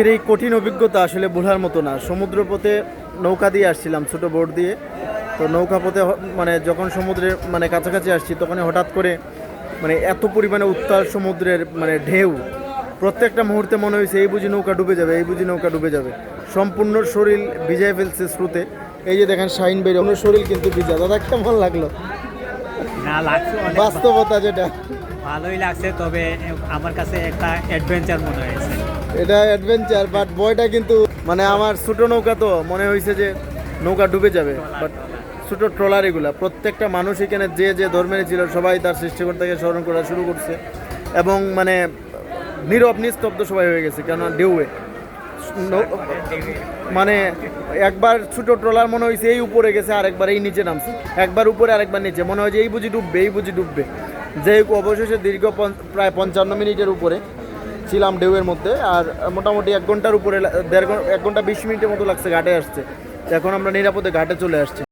আজকের এই কঠিন অভিজ্ঞতা আসলে বোঝার মতো না। সমুদ্রপথে নৌকা দিয়ে আসছিলাম ছোটো বোট দিয়ে। তো নৌকা পথে মানে যখন সমুদ্রের মানে কাছাকাছি আসছি তখন হঠাৎ করে মানে এত পরিমাণে উত্তাল সমুদ্রের মানে ঢেউ। প্রত্যেকটা মুহূর্তে মনে হয়েছে এই বুঝি নৌকা ডুবে যাবে এই বুঝি নৌকা ডুবে যাবে। সম্পূর্ণ শরীর ভিজাই ফেলছে স্রোতে। এই যে দেখেন শাইন বের অন্য শরীর কিন্তু ভিজা। দাদা কেমন লাগল? না লাগছে বাস্তবতা যেটা। ভালোই লাগছে তবে আমার কাছে একটা অ্যাডভেঞ্চার মনে হয়েছে এটা অ্যাডভেঞ্চার বাট বয়টা কিন্তু মানে আমার ছোটো নৌকা তো, মনে হয়েছে যে নৌকা ডুবে যাবে বাট ছোটো ট্রলার এগুলা, প্রত্যেকটা মানুষ এখানে যে যে ধর্মের ছিল, সবাই তার সৃষ্টিকর্তাকে স্মরণ করা শুরু করছে, এবং মানে নীরব নিস্তব্ধ সবাই হয়ে গেছে, কেননা ঢেউয়ে। মানে একবার ছোটো ট্রলার মনে হয়েছে এই উপরে গেছে আর একবার এই নিচে নামছে, একবার উপরে, আরেকবার নিচে, মনে হয় যে এই বুঝি ডুববে, এই বুঝি ডুববে। যে অবশেষে দীর্ঘ প্রায় পঞ্চান্ন মিনিটের উপরে ছিলাম ঢেউয়ের মধ্যে, আর মোটামুটি এক ঘণ্টার উপরে দেড় এক ঘণ্টা বিশ মিনিটের মতো লাগছে, ঘাটে আসছে এখন আমরা নিরাপদে ঘাটে চলে আসছি।